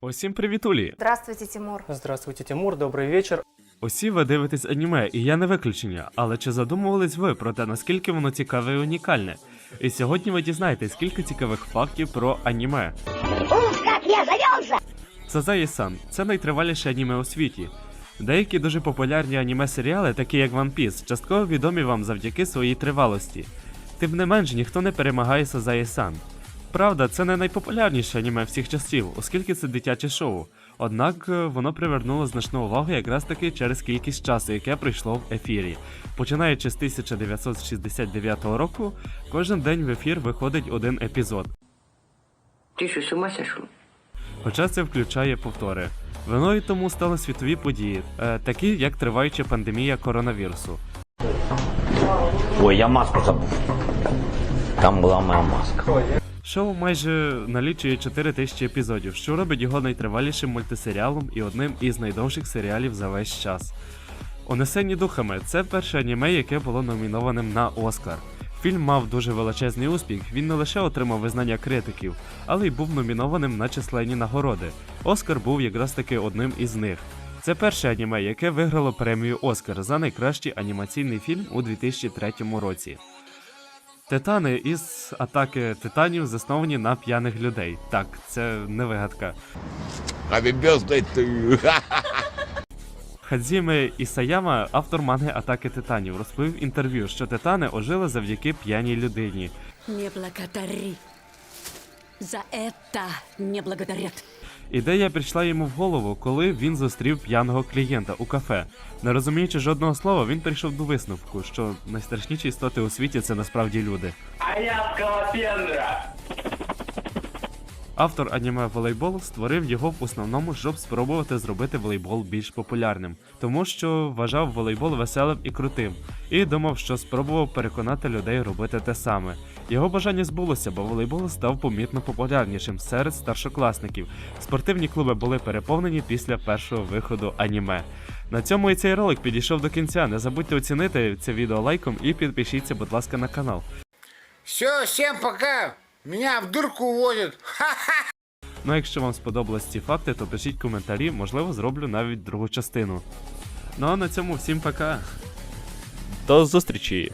Усім привітулі! Здравствуйте, Тимур. Здравствуйте, Тимур, добрый вечер. Усі ви дивитесь аніме, і я не виключення. Але чи задумувались ви про те, наскільки воно цікаве і унікальне? І сьогодні ви дізнаєтесь кілька цікавих фактів про аніме. Сазаї-сан – це найтриваліше аніме у світі. Деякі дуже популярні аніме-серіали, такі як One Piece, частково відомі вам завдяки своїй тривалості. Тим не менш, ніхто не перемагає Сазаї-сан. Правда, це не найпопулярніше аніме всіх часів, оскільки це дитяче шоу. Однак е, воно привернуло значну увагу якраз таки через кількість часу, яке пройшло в ефірі. Починаючи з 1969 року, кожен день в ефір виходить один епізод. Ты что, с ума сошел? Хоча це включає повтори. Виною тому стали світові події, е, такі як триваюча пандемія коронавірусу. Ой, я маску забув. Там була моя маска. Шоу майже налічує 4 тисячі епізодів, що робить його найтривалішим мультисеріалом і одним із найдовших серіалів за весь час. Унесені духами це перше аніме, яке було номінованим на Оскар. Фільм мав дуже величезний успіх, він не лише отримав визнання критиків, але й був номінованим на численні нагороди. Оскар був якраз таки одним із них. Це перше аніме, яке виграло премію Оскар за найкращий анімаційний фільм у 2003 році. Титани із атаки титанів засновані на п'яних людей. Так, це не вигадка. Хадзіме Ісаяма, автор манги Атаки титанів, розповів інтерв'ю, що титани ожили завдяки п'яній людині. Не благодари. За это не благодарят. Ідея прийшла йому в голову, коли він зустрів п'яного клієнта у кафе. Не розуміючи жодного слова, він прийшов до висновку, що найстрашніші істоти у світі це насправді люди. Автор аніме волейбол створив його в основному, щоб спробувати зробити волейбол більш популярним, тому що вважав волейбол веселим і крутим, і думав, що спробував переконати людей робити те саме. Його бажання збулося, бо волейбол став помітно популярнішим серед старшокласників. Спортивні клуби були переповнені після першого виходу аніме. На цьому і цей ролик підійшов до кінця. Не забудьте оцінити це відео лайком і підпишіться, будь ласка, на канал. Все, всем пока. Меня в дурку уводят. Ну а якщо вам сподобались ці факти, то пишіть коментарі, можливо, зроблю навіть другу частину. Ну а на цьому всім пока. До зустрічі!